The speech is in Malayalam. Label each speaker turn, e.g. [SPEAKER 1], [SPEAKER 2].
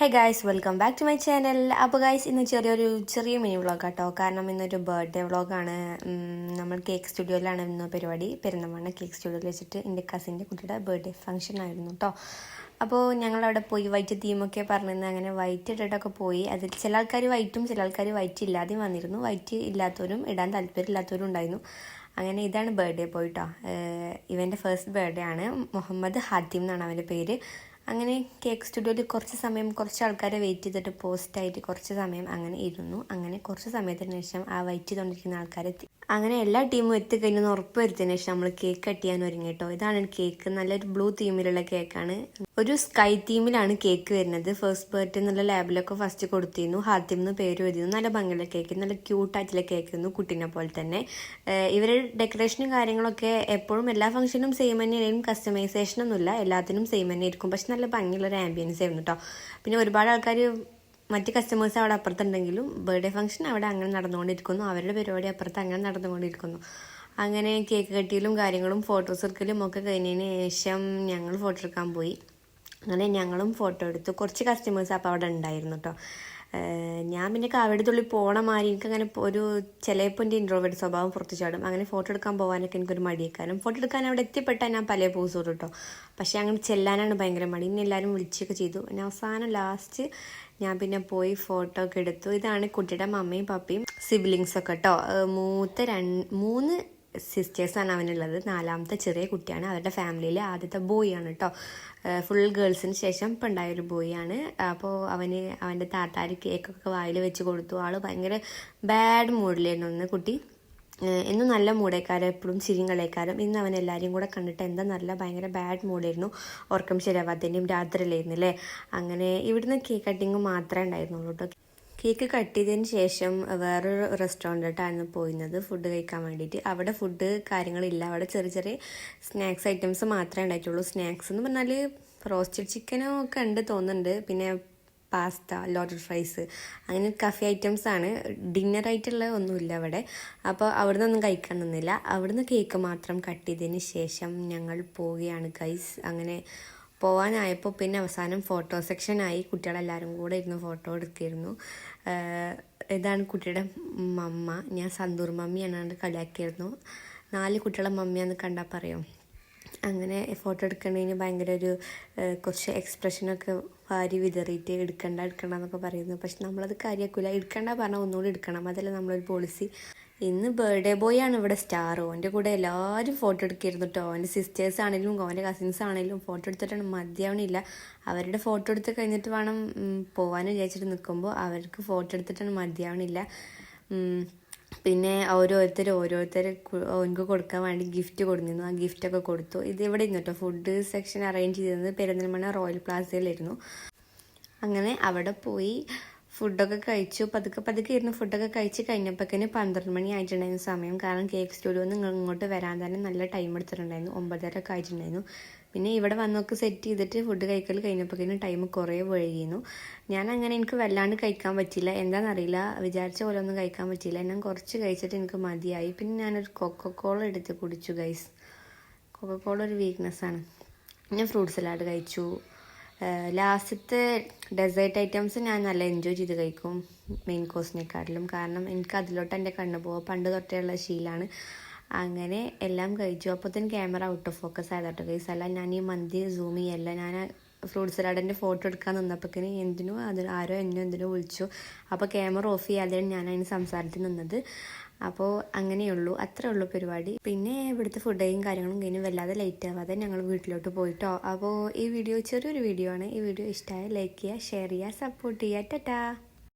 [SPEAKER 1] Hey guys welcome back to my channel അപ്പോൾ ഗായ്സ് ഇന്ന് ചെറിയൊരു ചെറിയ മിനി വ്ളോഗ് കേട്ടോ കാരണം ഇന്നൊരു ബർത്ത്ഡേ വ്ളോഗാണ് നമ്മൾ കേക്ക് സ്റ്റുഡിയോയിലാണ് ഇന്ന് പരിപാടി. പെരുന്തമണ്ണ കേക്ക് സ്റ്റുഡിയോയിൽ വെച്ചിട്ട് എന്റെ കസിന്റെ കുട്ടിയുടെ ബർത്ത്ഡേ ഫംഗ്ഷൻ ആയിരുന്നു കേട്ടോ അപ്പോൾ ഞങ്ങളവിടെ പോയി വൈറ്റ് തീമൊക്കെ പറഞ്ഞിരുന്നു. അങ്ങനെ വൈറ്റ് ഇട്ടിട്ടൊക്കെ പോയി. അതിൽ ചില ആൾക്കാർ വൈറ്റും ചില ആൾക്കാർ വൈറ്റ് ഇല്ലാതെയും വന്നിരുന്നു. വൈറ്റ് ഇല്ലാത്തവരും ഇടാൻ താല്പര്യമില്ലാത്തവരും ഉണ്ടായിരുന്നു. അങ്ങനെ ഇതാണ് ബർത്ത്ഡേ പോയിട്ടോ. ഇവന്റെ ഫസ്റ്റ് ബർത്ത്ഡേ ആണ്. മുഹമ്മദ് ഹാത്തിം എന്നാണ് അവന്റെ പേര്. അങ്ങനെ കേക്ക് സ്റ്റുഡിയോയിൽ കുറച്ച് സമയം കുറച്ച് ആൾക്കാരെ വെയിറ്റ് ചെയ്തിട്ട് പോസ്റ്റായിട്ട് കുറച്ച് സമയം അങ്ങനെ ഇരുന്നു. അങ്ങനെ കുറച്ച് സമയത്തിന് ശേഷം ആ വെയിറ്റ് ചെയ്തുകൊണ്ടിരിക്കുന്ന ആൾക്കാരെ അങ്ങനെ എല്ലാ ടീമും എത്തിക്കഴിഞ്ഞെന്ന് ഉറപ്പ് വരുത്തിയതിന് ശേഷം നമ്മൾ കേക്ക് കട്ട് ചെയ്യാൻ ഒരുങ്ങി കേട്ടോ ഇതാണ് കേക്ക് നല്ലൊരു ബ്ലൂ തീമിലുള്ള കേക്കാണ് ഒരു സ്കൈ തീമിലാണ് കേക്ക് വരുന്നത്. ഫസ്റ്റ് ബർത്ത്ഡേ എന്നുള്ള ലാബിലൊക്കെ ഫസ്റ്റ് കൊടുത്തിരുന്നു. ഹാത്തിം എന്ന് പേര് എഴുതിയിരുന്നു. നല്ല ഭംഗിയുള്ള കേക്ക് നല്ല ക്യൂട്ടായിട്ടുള്ള കേക്ക് ആയിരുന്നു കുട്ടീനെ പോലെ തന്നെ. ഇവരുടെ ഡെക്കറേഷനും കാര്യങ്ങളൊക്കെ എപ്പോഴും എല്ലാ ഫംഗ്ഷനും സെയിം തന്നെയായിരിക്കും. കസ്റ്റമൈസേഷൻ ഒന്നുമില്ല. എല്ലാത്തിനും സെയിം തന്നെ ആയിരിക്കും പക്ഷെ നല്ല ഭംഗിയുള്ളൊരു ആംബിയൻസ് ആയിരുന്നു കേട്ടോ പിന്നെ ഒരുപാട് ആൾക്കാർ മറ്റ് കസ്റ്റമേഴ്സ് അവിടെ അപ്പുറത്തുണ്ടെങ്കിലും ബർത്ത്ഡേ ഫംഗ്ഷൻ അവിടെ അങ്ങനെ നടന്നുകൊണ്ടിരിക്കുന്നു. അവരുടെ പരിപാടി അപ്പുറത്ത് അങ്ങനെ നടന്നുകൊണ്ടിരിക്കുന്നു. അങ്ങനെ കേക്ക് കട്ടിയിലും കാര്യങ്ങളും ഫോട്ടോസ് എടുക്കലും ഒക്കെ കഴിഞ്ഞതിന് ശേഷം ഞങ്ങൾ ഫോട്ടോ എടുക്കാൻ പോയി. അങ്ങനെ ഞങ്ങളും ഫോട്ടോ എടുത്തു. കുറച്ച് കസ്റ്റമേഴ്സ് അപ്പോൾ അവിടെ ഉണ്ടായിരുന്നു കേട്ടോ ഞാൻ പിന്നെ കാവടി തുള്ളി പോണ മാതിരി എനിക്ക് അങ്ങനെ ഒരു ചിലപ്പോൾ എന്റെ ഇൻട്രോവേർട്ട് സ്വഭാവം പുറത്തു ചാടും. അങ്ങനെ ഫോട്ടോ എടുക്കാൻ പോകാനൊക്കെ എനിക്കൊരു മടിയേക്കാനും ഫോട്ടോ എടുക്കാൻ അവിടെ എത്തിപ്പെട്ടാൽ ഞാൻ പല പോസ് ഇടും കേട്ടോ പക്ഷേ അങ്ങനെ ചെല്ലാനാണ് ഭയങ്കര മടി. ഇന്ന് എല്ലാവരും വിളിച്ചൊക്കെ ചെയ്തു. പിന്നെ അവസാനം ലാസ്റ്റ് ഞാൻ പിന്നെ പോയി ഫോട്ടോ ഒക്കെ എടുത്തു. ഇതാണ് കുട്ടിയുടെ മമ്മയും പപ്പയും സിബ്ലിങ്സ് ഒക്കെ കേട്ടോ മൂത്ത രണ്ട് മൂന്ന് സിസ്റ്റേഴ്സാണ് അവനുള്ളത് നാലാമത്തെ ചെറിയ കുട്ടിയാണ്. അവരുടെ ഫാമിലിയിലെ ആദ്യത്തെ ബോയ് ആണ് കേട്ടോ ഫുൾ ഗേൾസിന് ശേഷം ഇപ്പം ഉണ്ടായൊരു ബോയ് ആണ് അപ്പോൾ അവന് അവന്റെ താത്താരി കേക്കൊക്കെ വായിൽ വെച്ച് കൊടുത്തു. ആൾ ഭയങ്കര ബാഡ് മൂഡിലായിരുന്നു ഒന്ന് കുട്ടി. എന്നും നല്ല മൂടേക്കാരം എപ്പോഴും ചിരിയും കളിയേക്കാരും. ഇന്ന് അവൻ എല്ലാവരും കൂടെ കണ്ടിട്ട് എന്താ നല്ല ഭയങ്കര ബാഡ് മൂഡായിരുന്നു ഉറക്കം ശരിയാവാത്തതിന്റെയും രാത്രിയിലായിരുന്നു അല്ലേ അങ്ങനെ ഇവിടുന്ന് കേക്ക് കട്ടിങ് മാത്രമേ ഉണ്ടായിരുന്നുള്ളൂ കേട്ടോ. കേക്ക് കട്ട് ചെയ്തതിന് ശേഷം വേറൊരു റെസ്റ്റോറന്റായിരുന്നു പോയിരുന്നത് ഫുഡ് കഴിക്കാൻ വേണ്ടിയിട്ട്. അവിടെ ഫുഡ് കാര്യങ്ങളില്ല. അവിടെ ചെറിയ ചെറിയ സ്നാക്സ് ഐറ്റംസ് മാത്രമേ ഉണ്ടായിട്ടുള്ളൂ. സ്നാക്സ് എന്ന് പറഞ്ഞാൽ റോസ്റ്റഡ് ചിക്കനും ഒക്കെ ഉണ്ട് തോന്നുന്നുണ്ട്. പിന്നെ പാസ്ത ലോട്ടഡ് ഫ്രൈസ് അങ്ങനെ കഫേ ഐറ്റംസ് ആണ്. ഡിന്നർ ആയിട്ടുള്ള ഒന്നുമില്ല അവിടെ. അപ്പോൾ അവിടെ നിന്നൊന്നും കഴിക്കാൻ നിന്നില്ല. അവിടുന്ന് കേക്ക് മാത്രം കട്ട് ചെയ്തതിന് ശേഷം ഞങ്ങൾ പോവുകയാണ് ഗൈസ്. അങ്ങനെ പോവാനായപ്പോൾ പിന്നെ അവസാനം ഫോട്ടോ സെക്ഷനായി കുട്ടികളെല്ലാവരും കൂടെ ഇരുന്ന് ഫോട്ടോ എടുത്തിരുന്നു. ഇതാണ് കുട്ടിയുടെ മമ്മ. ഞാൻ സന്തൂർ മമ്മിയാണ് കളിയാക്കിയിരുന്നു. നാല് കുട്ടികളെ മമ്മിയാന്ന് കണ്ടാൽ പറയും? അങ്ങനെ ഫോട്ടോ എടുക്കണതിന് ഭയങ്കര ഒരു കുറച്ച് എക്സ്പ്രഷനൊക്കെ വാരി വിതറിയിട്ട് എടുക്കണ്ട എടുക്കണ്ട എന്നൊക്കെ പറയുന്നു. പക്ഷെ നമ്മളത് കാര്യമാക്കില്ല എടുക്കണ്ട പറഞ്ഞാൽ ഒന്നുകൂടി എടുക്കണം. അതല്ല നമ്മളൊരു പോളിസി ഇന്ന് ബർത്ത്ഡേ ബോയ് ആണ് ഇവിടെ. സ്റ്റാർ ഓന്റെ കൂടെ എല്ലാവരും ഫോട്ടോ എടുക്കായിരുന്നു കേട്ടോ അവന്റെ സിസ്റ്റേഴ്സ് ആണെങ്കിലും അവന്റെ കസിൻസ് ആണെങ്കിലും ഫോട്ടോ എടുത്തിട്ടാണ് മതിയാവണില്ല. അവരുടെ ഫോട്ടോ എടുത്ത് കഴിഞ്ഞിട്ട് വേണം പോകാൻ വിചാരിച്ചിട്ട് നിൽക്കുമ്പോൾ അവർക്ക് ഫോട്ടോ എടുത്തിട്ടാണ് മതിയാവണില്ല. പിന്നെ ഓരോരുത്തർ ഓരോരുത്തർ ഓൻക്ക് കൊടുക്കാൻ വേണ്ടി ഗിഫ്റ്റ് കൊടുത്തിരുന്നു ആ ഗിഫ്റ്റൊക്കെ കൊടുത്തു. ഇത് ഇവിടെ ഇരുന്നു കേട്ടോ ഫുഡ് സെക്ഷൻ അറേഞ്ച് ചെയ്തിരുന്നത് പെരുന്തൽമണ്ണ റോയൽ പ്ലാസയിലായിരുന്നു അങ്ങനെ അവിടെ പോയി. ഫുഡൊക്കെ കഴിച്ചു. പതുക്കെ പതുക്കെ ഇരുന്ന് ഫുഡൊക്കെ കഴിച്ച് കഴിഞ്ഞപ്പോഴേക്കിന് പന്ത്രണ്ട് മണി ആയിട്ടുണ്ടായിരുന്നു സമയം. കാരണം കേക്ക് സ്റ്റുഡിയോ നിങ്ങൾ ഇങ്ങോട്ട് വരാൻ തന്നെ നല്ല ടൈം എടുത്തിട്ടുണ്ടായിരുന്നു. ഒമ്പതര ഒക്കെ ആയിട്ടുണ്ടായിരുന്നു. പിന്നെ ഇവിടെ വന്നൊക്കെ സെറ്റ് ചെയ്തിട്ട് ഫുഡ് കഴിക്കൽ കഴിഞ്ഞപ്പോഴേക്കും ടൈം കുറേ വഴുകിയിരുന്നു ഞാൻ അങ്ങനെ എനിക്ക് വല്ലാണ്ട് കഴിക്കാൻ പറ്റില്ല എന്താണെന്നറിയില്ല വിചാരിച്ച പോലെ ഒന്നും കഴിക്കാൻ പറ്റില്ല ഞാൻ കുറച്ച് കഴിച്ചിട്ട് എനിക്ക് മതിയായി. പിന്നെ ഞാനൊരു കൊക്കക്കോള എടുത്ത് കുടിച്ചു ഗൈസ് കൊക്കക്കോള ഒരു വീക്ക്നെസ്സാണ് ഞാൻ ഫ്രൂട്ട് സലാഡ് കഴിച്ചു. ലാസ്റ്റത്തെ ഡെസേർട്ട് ഐറ്റംസ് ഞാൻ നല്ല എൻജോയ് ചെയ്ത് കഴിക്കും മെയിൻ കോഴ്സിനെക്കാട്ടിലും കാരണം എനിക്ക് അതിലോട്ട് എന്റെ കണ്ണ് പോകുക പണ്ട് തൊട്ടേയുള്ള ശീലമാണ് അങ്ങനെ എല്ലാം കഴിച്ചു. അപ്പോൾ തന്നെ ക്യാമറ ഔട്ട് ഓഫ് ഫോക്കസ് ആയതാട്ടോ ഗൈസ് അല്ല ഞാൻ ഈ മന്തി സൂം ചെയ്യല്ല. ഞാൻ ഫ്രൂട്ട് സലാഡിന്റെ ഫോട്ടോ എടുക്കാൻ നിന്നപ്പോഴേക്കിന് എന്തിനോ അത് ആരോ എന്നെ എന്തിനോ വിളിച്ചു. അപ്പോൾ ക്യാമറ ഓഫ് ചെയ്യാതെയാണ് ഞാൻ അതിന് സംസാരത്തിൽ നിന്നത്. അപ്പോൾ അങ്ങനെയുള്ളൂ. അത്രേ ഉള്ളൂ പരിപാടി. പിന്നെ ഇവിടുത്തെ ഫുഡേയും കാര്യങ്ങളും കഴിഞ്ഞ് വല്ലാതെ ലൈറ്റ് ആവാതെ ഞങ്ങൾ വീട്ടിലോട്ട് പോയിട്ടോ. അപ്പോൾ ഈ വീഡിയോ ചെറിയൊരു വീഡിയോ ആണ്. ഈ വീഡിയോ ഇഷ്ടമായ ലൈക്ക് ചെയ്യുക ഷെയർ ചെയ്യുക സപ്പോർട്ട് ചെയ്യുക. ടാറ്റാ.